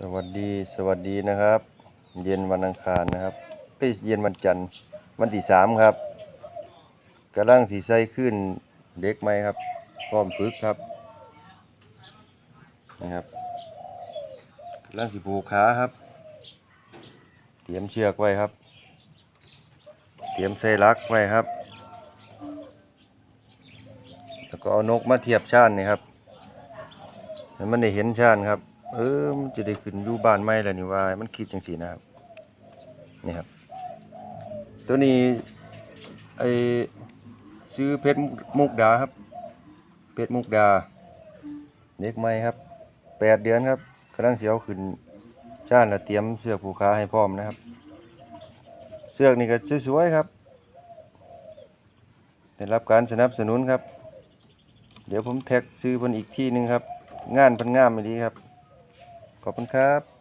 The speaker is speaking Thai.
สวัสดีสวัสดีนะครับ เย็นวันอังคารนะครับเอ้ยเย็นวันจันทร์วันที่สามครับกำลังสีใสขึ้นเด็กไหมครับพร้อมฝึกครับนะครับกำลังสีผูกขาครับ เตรียมเชือกไว้ครับ เตรียมใส่ลักไว้ครับ แล้วก็เอานกมาเทียบชานนี่ครับให้มันได้เห็นชานครับ เออมันจะได้ขึ้นอยู่บ้านไม่แล้วนี่ว่า มันคิดจังสีนะครับนี่ครับ ตัวนี้ไอซื้อเพชรมุกดาครับ เพชรมุกดาเด็กใหม่ครับแปดเดือนครับกำลังเสียวขึ้นชานแล้วเตรียมเสื้อผูกขาให้พร้อมนะครับ เสื้อนี่ก็สวยๆครับได้รับการสนับสนุนครับ เดี๋ยวผมแท็กซื้อเพิ่นอีกที่หนึงครับ งานพิ่นงามไม่ดีครับ ขอบคุณครับ